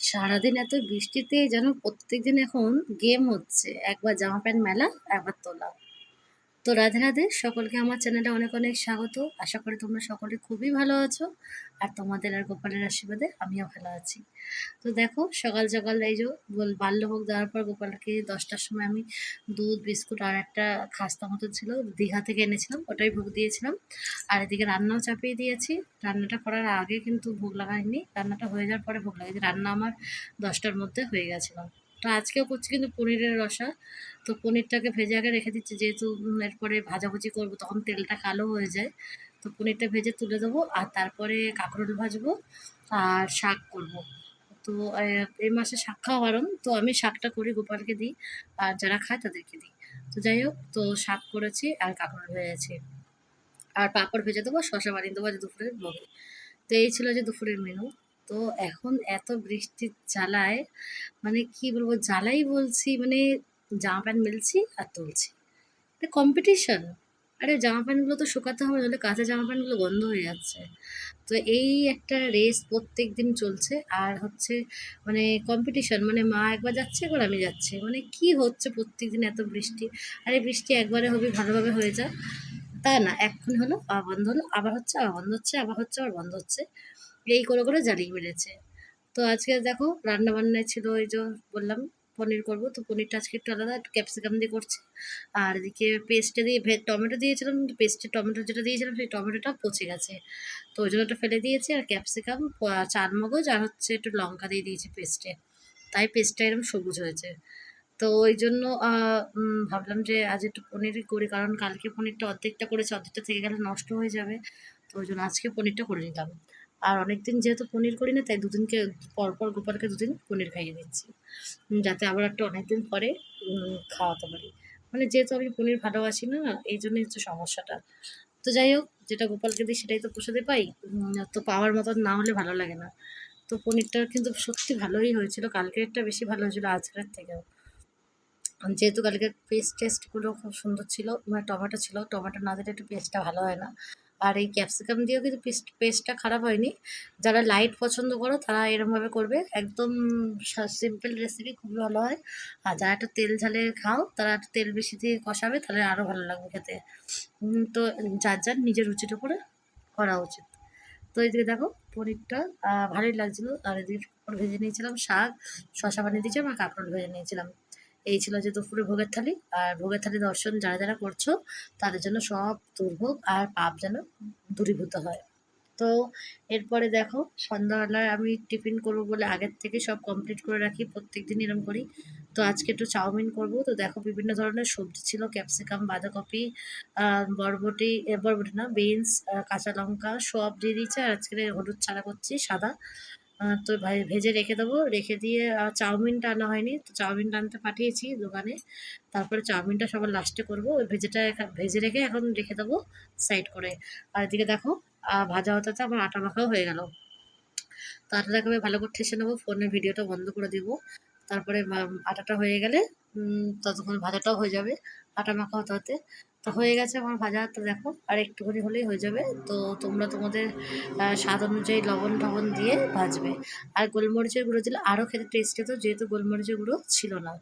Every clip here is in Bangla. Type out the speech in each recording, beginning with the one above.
সারাদিন এত বৃষ্টিতে যেন প্রত্যেকদিন এখন গেম হচ্ছে। একবার জামা প্যান্ট মেলা একবার তোলা। তো রাধে রাধে। সকলকে আমার চ্যানেলে অনেক অনেক স্বাগত। আশা করি তোমরা সকলে খুবই ভালো আছো। আর তোমাদের আর গোপালের আশীর্বাদে আমিও ভালো আছি। তো দেখো, সকাল সকাল এই যে বল বাল্যভোগ দেওয়ার পর গোপালকে দশটার সময় আমি দুধ, বিস্কুট আর একটা খাস্তা মতো ছিল, দীঘা থেকে এনেছিলাম, ওটাই ভোগ দিয়েছিলাম। আর এদিকে রান্নাও চাপিয়ে দিয়েছি। রান্নাটা করার আগে কিন্তু ভোগ লাগাইনি। রান্নাটা হয়ে যাওয়ার পরে ভোগ লাগাইছি রান্না আমার দশটার মধ্যে হয়ে গেছিল। তো আজকেও করছি কিন্তু পনিরের রসা। তো পনিরটাকে ভেজে আগে রেখে দিচ্ছি, যেহেতু এরপরে ভাজাভুজি করব, তখন তেলটা কালো হয়ে যায়। তো পনিরটা ভেজে তুলে দেবো, আর তারপরে কাঁকরোল ভাজবো আর শাক করব। তো এই মাসে শাক খাওয়া বারণ। তো আমি শাকটা করি, গোপালকে দিই আর যারা খায় তাদেরকে দিই। তো যাই হোক, তো শাক করেছি আর কাঁকরোল ভেজেছি আর পাঁপড় ভেজে দেবো শশা বানিয়ে দেবো আজ দুপুরের ভোগে তো এই ছিল যে দুপুরের মেনু তো এখন এত বৃষ্টির জ্বালায় মানে কি বলব, জ্বালাই বলছি মানে জামা প্যান্ট মেলছি আর তুলছি। কম্পিটিশন আরে জামা প্যান্টগুলো তো শুকাতে হবে, নাহলে কাঁচা জামা প্যান্টগুলো গন্ধ হয়ে যাচ্ছে। তো এই একটা রেস প্রত্যেক দিন চলছে আর হচ্ছে মানে কম্পিটিশন মানে মা একবার যাচ্ছে, একবার আমি যাচ্ছি। মানে কি হচ্ছে প্রত্যেক দিন এত বৃষ্টি? আরে বৃষ্টি একবারে হবে, ভালোভাবে হয়ে যায় তা না, এক্ষুনি হলো আবার বন্ধ হলো, আবার হচ্ছে, আবার বন্ধ হচ্ছে, আবার হচ্ছে, আবার বন্ধ হচ্ছে। এই করে করে জ্বালিয়ে মেরেছে। তো আজকে দেখো রান্না বান্নায় ছিল ওই যে বললাম পনির করব, তো পনিরটা আজকে একটু আলাদা ক্যাপসিকাম দিয়ে করছি। আর এদিকে পেস্টে দিয়ে টমেটো দিয়েছিলাম, পেস্টে টমেটো যেটা দিয়েছিলাম সেই টমেটোটা পচে গেছে। তো ওই জন্য ওটা ফেলে দিয়েছি আর ক্যাপসিকাম চার মগজ আর হচ্ছে একটু লঙ্কা দিয়ে দিয়েছি পেস্টে। তাই পেস্টটা এরকম সবুজ হয়েছে। তো ওই জন্য ভাবলাম যে আজ একটু পনিরই করি, কারণ কালকে পনিরটা অর্ধেকটা করেছে, অর্ধেকটা থেকে গেলে নষ্ট হয়ে যাবে। তো ওই জন্য আজকে পনিরটা করে নিলাম। আর অনেকদিন যেহেতু পনির করি না, তাই দুদিনকে পর পর গোপালকে দুদিন পনির খাইয়ে দিচ্ছি। যাতে আবার একটা অনেকদিন পরে খাওয়াতে পারি। মানে যেহেতু আমি পনির ভালোবাসি না, এই জন্যই হচ্ছে সমস্যাটা। তো যাই হোক, যেটা গোপালকে দিই সেটাই তো পোষাতে পাই। তো পাওয়ার মতন না হলে ভালো লাগে না। তো পনিরটা কিন্তু সত্যি ভালোই হয়েছিল, কালকেরটা বেশি ভালো হয়েছিল আজকের থেকেও। যেহেতু কালকে পেস্ট টেস্টগুলো খুব সুন্দর ছিল মানে টমেটো ছিল, টমেটো না দিলে একটু পেস্টটা ভালো হয় না। আর এই ক্যাপসিকাম দিয়েও কিন্তু পেস্ট পেস্টটা খারাপ হয়নি। যারা লাইট পছন্দ করো, তারা এরমভাবে করবে। একদম সিম্পল রেসিপি খুবই ভালো হয়। আর যারা একটু তেল ঝালে খাও, তারা একটু তেল বেশি দিয়ে কষাবে, তাহলে আরও ভালো লাগবে খেতে। তো যার যার নিজের রুচির উপরে করা উচিত। তো এদিকে দেখো, পনিরটা ভালোই লাগছিল। আর এদিকে ভেজে নিয়েছিলাম, শাক শশা বানিয়ে দিয়েছিলাম আর কাঁকরোল ভেজে নিয়েছিলাম। এই ছিল যে দুপুরে ভোগের থালি। আর ভোগের থালি দর্শন যারা যারা করছ, তাদের জন্য সব দুর্ভোগ আর পাপ যেন দূরীভূত হয়। তো এরপরে দেখো, সন্ধ্যাবেলায় আমি টিফিন করব বলে আগের থেকে সব কমপ্লিট করে রাখি প্রত্যেক দিন এরকম করি। তো আজকে একটু চাউমিন করব। তো দেখো বিভিন্ন ধরনের সবজি ছিল, ক্যাপসিকাম, বাঁধাকপি বরবটি বরবটি না, বিনস কাঁচা লঙ্কা সব দিয়ে দিয়েছে। আর আজকে হলুদ ছাড়া করছি, সাদা। তো ভেজে রেখে দেবো। রেখে দিয়ে চাউমিনটা আনা হয়নি, তো চাউমিনটা আনতে পাঠিয়েছি দোকানে। তারপরে চাউমিনটা সবার লাস্টে করব। ওই ভেজেটা ভেজে রেখে এখন রেখে দেবো সাইড করে। আর এদিকে দেখো ভাজা হতে হতে আমার আটা মাখাও হয়ে গেল। তো আটাটাকে ভালো করে ঠেসে নেব, ফোনে ভিডিওটা বন্ধ করে দিব। তারপরে আটাটা হয়ে গেলে ততক্ষণ ভাজাটাও হয়ে যাবে, আটা মাখা হতে হতে। তো হয়ে গেছে আমার ভাজা, তো দেখো, আর একটুখানি হলেই হয়ে যাবে। তো তোমরা তোমাদের স্বাদ অনুযায়ী লবণ টবণ দিয়ে ভাজবে। আর গোলমরিচের গুঁড়ো দিলে আরও খেতে টেস্ট হতো যেহেতু গোলমরিচের গুঁড়ো ছিল না।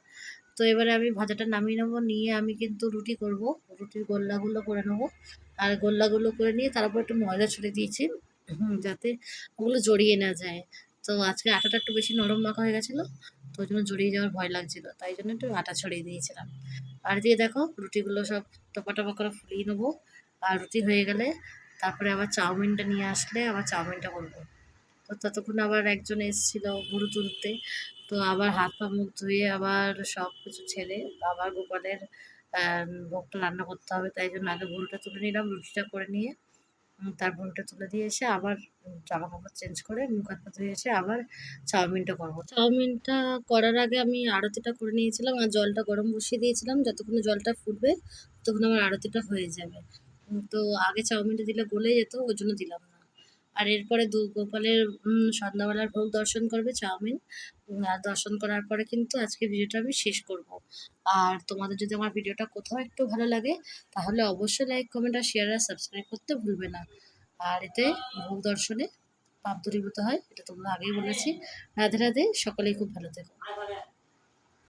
তো এবারে আমি ভাজাটা নামিয়ে নেব, নিয়ে আমি কিন্তু রুটি করব। রুটির গোল্লাগুলো করে নেব। আর গোল্লাগুলো করে নিয়ে তারপর একটু ময়দা ছড়িয়ে দিয়েছি যাতে ওগুলো জড়িয়ে না যায়। তো আজকে আটাটা একটু বেশি নরম মাখা হয়ে গেছিল। তো ওই জন্য জড়িয়ে যাওয়ার ভয় লাগছিল, তাই জন্য একটু আটা ছড়িয়ে দিয়েছিলাম। আর দিয়ে দেখো রুটিগুলো সব টপা টপা করে ফুলিয়ে নেব। আর রুটি হয়ে গেলে তারপরে আবার চাউমিনটা নিয়ে আসলে আবার চাউমিনটা করব। তো ততক্ষণ আবার একজন এসেছিল গরু তুলতে, তো আবার হাত পা মুখ ধুয়ে আবার সব কিছু ছেড়ে আবার গোপালের ভোগটা রান্না করতে হবে, তাই জন্য আগে ভুলটা তুলে নিলাম, রুটিটা করে নিয়ে উম, তার ভুলটা তুলে দিয়ে এসে আবার জামা কাপড় চেঞ্জ করে মুখ হাত ধুয়ে এসে আবার চাউমিনটা করব। চাউমিনটা করার আগে আমি আরতিটা করে নিয়েছিলাম আর জলটা গরম বসিয়ে দিয়েছিলাম। যতক্ষণ জলটা ফুটবে ততক্ষণ আমার আরতিটা হয়ে যাবে। তো আগে চাউমিনটা দিলে গলে যেত ওই জন্য দিলাম না। আর এরপরে দু গোপালের উম, সন্ধ্যাবেলার ভোগ দর্শন করবে চাউমিন। আর দর্শন করার পরে কিন্তু আজকে ভিডিওটা আমি শেষ করব। আর তোমাদের যদি আমার ভিডিওটা কোথাও একটু ভালো লাগে তাহলে অবশ্যই লাইক কমেন্ট আর শেয়ার আর সাবস্ক্রাইব করতে ভুলবে না। আর এতে ভোগ দর্শনে পাপ দূরীভূত হয় এটা তোমরা আগেই বলেছি। রাধে রাধে সকলেই খুব ভালো থেকো।